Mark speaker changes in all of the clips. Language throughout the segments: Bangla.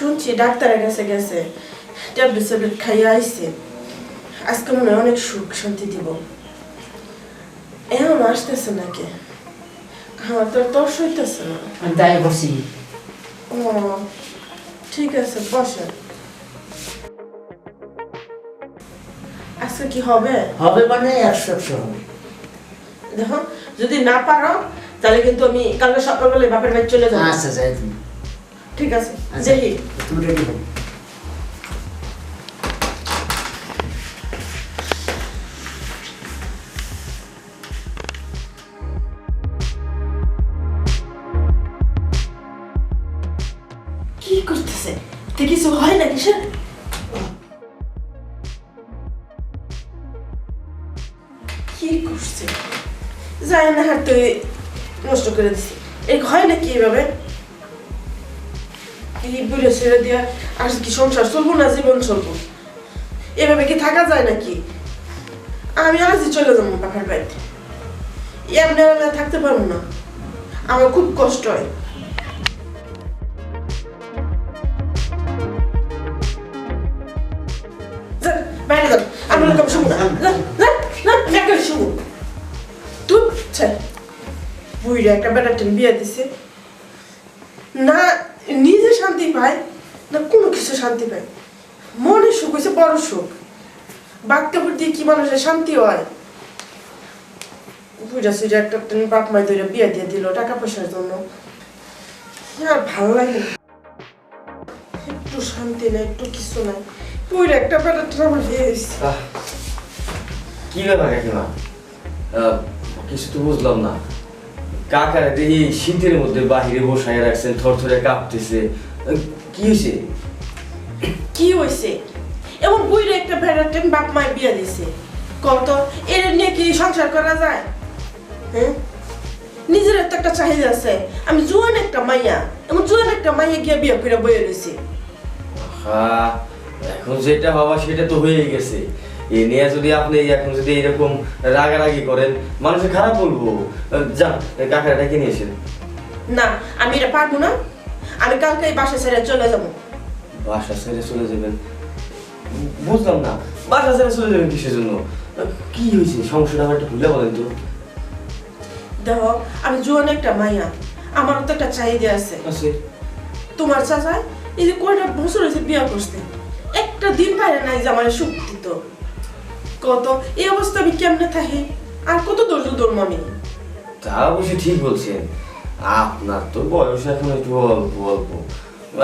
Speaker 1: শুনছি ডাক্তারের কাছে গেছে। ট্যাবলেট ট্যাবলেট খাইয়ে আইছে। আজকে মনে হয় অনেক সুখ শান্তি দিব। এখন আসতেছে নাকি? আমার তো তর্স হইতেছে না।
Speaker 2: তাই বসি
Speaker 1: ও ঠিক আছে বসে আজকে কি হবে?
Speaker 2: হবে মানে একশো একশো হবে।
Speaker 1: দেখো যদি না পারো তাহলে কিন্তু আমি কালকে সকালবেলা বাপের বাড়ি চলে যাব।
Speaker 2: আচ্ছা যাই তুমি।
Speaker 1: ঠিক আছে
Speaker 2: আচ্ছা।
Speaker 1: দেখি
Speaker 2: তুমি রেডি হো
Speaker 1: কি করতেছে? তে কিছু হয় না কিসের কি করছে? যায় না হাত তুই নষ্ট করে দিছি। এই হয় না কি এভাবে এই বুড়ে ছেড়ে দিয়া আর কি সংসার চলবো না জীবন চলবো? এভাবে কি থাকা যায় নাকি? আমি আজই চলে যাব বাপের বাড়িতে। এমনি আমি থাকতে পারব না। আমার খুব কষ্ট হয়। বাইরে একটা বেটার টেন বিয়ে দিছে না পায় না কোনো কিছু শান্তি পায় মনে সুখ হয়েছে বড় সুখ। বাক্য দিয়ে কি মানুষের শান্তি হয়? বুঝা সুঝা একটা বাপ মাই ধরে বিয়ে দিয়ে দিল টাকা পয়সার জন্য। আর ভালো লাগে। একটু শান্তি নাই একটু কিছু নাই। পুরো একটা বিয়ে হয়েছে
Speaker 3: আহ, কি ব্যাপার কাকিমা? কিছু তো বুঝলাম না। কাকার দেখি শীতের মধ্যে বাহিরে বসায় রাখছেন থর থরে কাঁপতেছে। কি হয়েছে
Speaker 1: কি হয়েছে এমন বুইরে একটা ভেড়ার টেন বাপ মায় বিয়ে দিছে। কত এর নিয়ে কি সংসার করা যায়? হ্যাঁ? নিজের তো একটা চাহিদা আছে। আমি জোয়ান একটা মাইয়া। এমন জোয়ান একটা মাইয়া গিয়ে বিয়ে করে বয়ে রয়েছে
Speaker 3: এখন যেটা হওয়া সেটা তো হয়ে গেছে। এ নিয়ে যদি আপনি এখন যদি এরকম রাগারাগি করেন মানুষে খারাপ বলব। যান কাকার ডেকে নিয়েছেন
Speaker 1: না আমি এটা পারব না। আমি কালকে এই বাসা ছেড়ে চলে যাব।
Speaker 3: বাসা ছেড়ে চলে যাবেন? বুঝলাম না। বাসা ছেড়ে চলে যাবেন কিসের জন্য? কি হয়েছে? সমস্যাটা আমার একটু ভুলে বলেন তো।
Speaker 1: দেখো আমি জোয়ান একটা মাইয়া। আমারও তো একটা চাহিদা আছে।
Speaker 3: আছে।
Speaker 1: তোমার চাচা এই যে কয়টা বছর হয়েছে বিয়ে করতে? একটা দিন পারে নাই যে আমার সুখ দিত। কত? এই অবস্থা আমি কেমনে থাকি? আর কত ধৈর্য ধরবো আমি?
Speaker 3: তা অবশ্য ঠিক বলছেন। আপনার তো বয়স এখন একটু অল্প অল্প।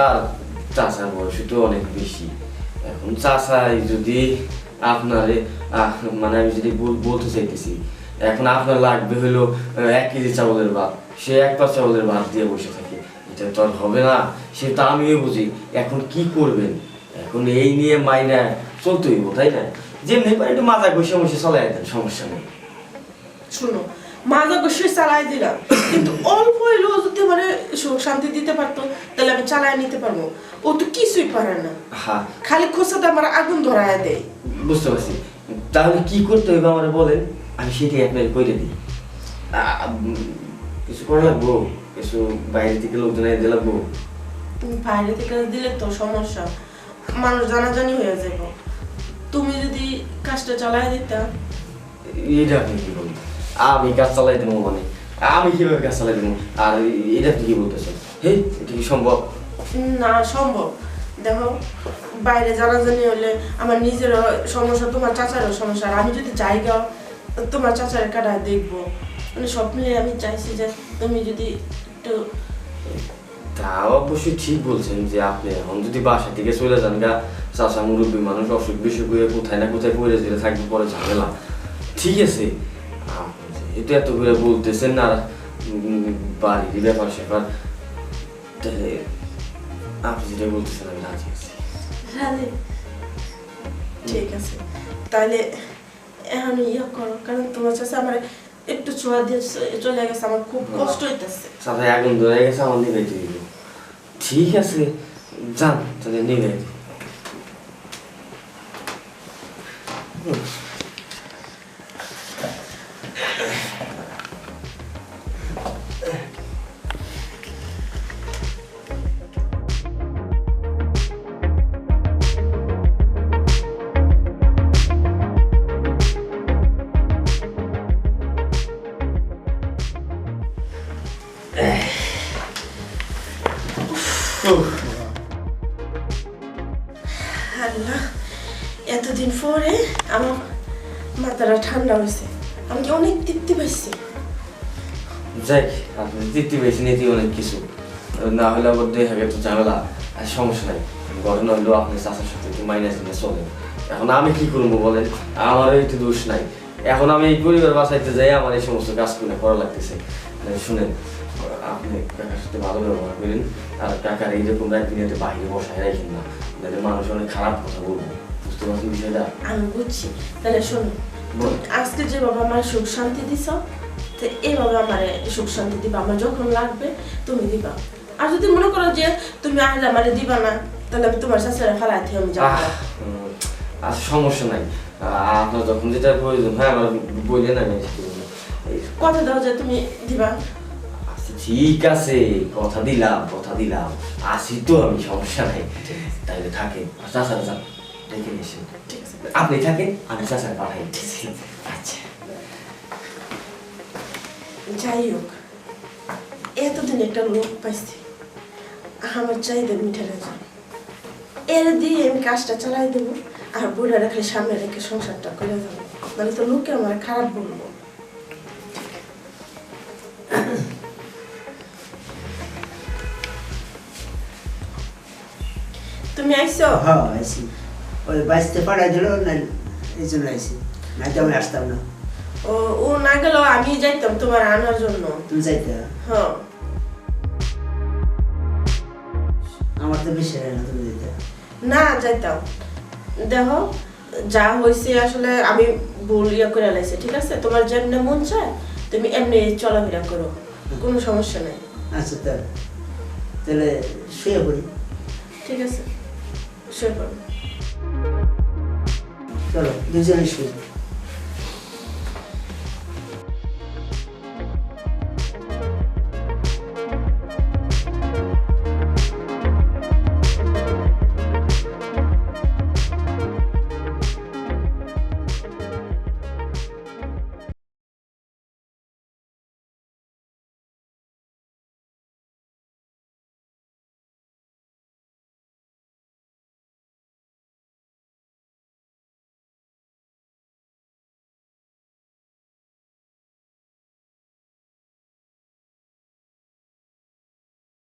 Speaker 3: আর চাষার বয়স তো অনেক বেশি। এখন চাষাই যদি আপনারে মানে আমি যদি বলতে চাইতেছি, এখন আপনার লাগবে হলো এক কেজি চাউলের ভাত। সে এক পাঁচ চাউলের ভাত দিয়ে বসে থাকে। এটা তো আর হবে না। সেটা আমিও বুঝি, এখন কি করবেন? এখন এই নিয়ে মাইনা চলতে হইব, তাই না? যেমনি পারে একটু মাথা ঘষে মশে চলাই দেন সমস্যা নেই।
Speaker 1: শুনো মাজা গোসে চালাই দিলাম। কিন্তু অল্প হইলেও যদি মানে শান্তি দিতে পারতো তাহলে আমি চালায় নিতে পারব। ও তো কিছুই পারে না। খালি খোসাতে আমার আগুন ধরায় দেয়।
Speaker 3: বুঝতে পারছি। তাহলে কি করতে হবে আমার বলেন? আমি সেটাই আপনাকে করে দিই। কিছু করা লাগবো? কিছু বাইরে থেকে লোকজন এনে লাগবো?
Speaker 1: তুমি বাইরে থেকে দিলে তো সমস্যা। মানুষ জানাজানি হয়ে যাব তুমি যদি কাজটা চালাই দিতা।
Speaker 3: এটা আপনি কি বলেন আমি কাজ চালাই দেবো মানে আমি কীভাবে কাজ চালাই দেবো আর এটা আপনি কি বলতেছেন হে এটা কি সম্ভব?
Speaker 1: না সম্ভব। দেখো বাইরে জানাজানি হলে আমার নিজেরও সমস্যা তোমার চাচারও সমস্যা। আর আমি যদি জায়গা তোমার চাচার কাটায় দেখব। মানে সব মিলিয়ে আমি চাইছি যে তুমি যদি একটু
Speaker 3: তা অবশ্যই ঠিক বলছেন যে আপনি এখন যদি বাসা থেকে চলে যান গা চাষা মুরব্বী মানুষ অসুখ বিসুখ হয়ে কোথায় না কোথায় পড়ে যেতে থাকবে পরে ঝামেলা। ঠিক আছে। আপনি এত করে বলতেছেন না বাড়ির ব্যাপার স্যাপার। তাহলে আপনি যেটা বলতেছেন আমি রাজি আছি।
Speaker 1: ঠিক আছে। তাহলে এখন ইয়ে করো কারণ তোমার চাচা আমার একটু ছোঁয়া দিয়ে চলে গেছে আমার খুব কষ্ট হইতেছে।
Speaker 3: সাথে আগুন ধরে গেছে আমার দিব। ঠিক আছে যান তাহলে নিভাই
Speaker 1: হয়েছে আমি কি অনেক তৃপ্তি পাইছি?
Speaker 3: যাই আপনি তৃপ্তি বেশি নিতে অনেক কিছু। না হলে আবার দেখা গেছে তো ঝামেলা আর সমস্যা নাই। ঘটনা হলো আপনি চাষার সাথে একটু মাইনাস নিয়ে চলেন এখন আমি কি করব বলেন? আমার একটু দোষ নাই। এখন আমি এই পরিবার বাঁচাইতে যাই আমার এই সমস্ত কাজ করে করা লাগতেছে। মানে শুনেন আপনি কাকার সাথে ভালো ব্যবহার করেন আর কাকার এইরকম রাত দিনে বাইরে বসায় রাখেন না। যাতে মানুষ অনেক খারাপ কথা বলব। বুঝতে পারছেন বিষয়টা?
Speaker 1: আমি বুঝছি। তাহলে শোনো। আজকে যে বাবা আমার সুখ শান্তি দিছ তো এইভাবে আমার সুখ শান্তি দিবা আমার যখন লাগবে তুমি দিবা। আর যদি মনে করো যে তুমি আজ আমার দিবা না তাহলে আমি তোমার শাশুড়ি ফেলাইতে আমি যাব।
Speaker 3: আর সমস্যা নাই। আপনার যখন যেটা প্রয়োজন হয় আমার বললেন আমি
Speaker 1: কথা দাও যে তুমি দিবা।
Speaker 3: আচ্ছা, ঠিক আছে কথা দিলাম কথা দিলাম। আসি তো আমি সমস্যা নাই। তাইলে থাকেন। চাষা যান ডেকে নিয়ে এসেন আপনি থাকেন আমি পাঠাই
Speaker 1: আচ্ছা। যাই হোক এতদিন একটা লোক পাইছি আমার চাহিদা যান এর দিয়ে আমি কাজটা চালাই দেবো আর বুড়া রেখে সামনে রেখে সংসারটা করে যাব নাহলে তো লোকে আমার খারাপ বলব। তুমি আইসো?
Speaker 2: হ্যাঁ আইসি। ওই বাঁচতে পাঠাই দিল না এই জন্য আইসি না তো আমি আসতাম না।
Speaker 1: ও ও না গেল আমি যাইতাম তোমার আনার জন্য।
Speaker 2: তুমি যাইতে
Speaker 1: হ্যাঁ।
Speaker 2: আমার তো বেশি না তুমি যেতে
Speaker 1: না যাইতাম। দেখো যা হয়েছে আসলে আমি ভুল ইয়ে করে লাইছি ঠিক আছে? তোমার যেমনি মন চায় তুমি এমনি চলাফেরা করো। কোনো সমস্যা নাই।
Speaker 2: আচ্ছা তাহলে শুয়ে পড়ি।
Speaker 1: ঠিক আছে। শুয়ে পড়ো।
Speaker 2: চলো দুজনে শুয়ে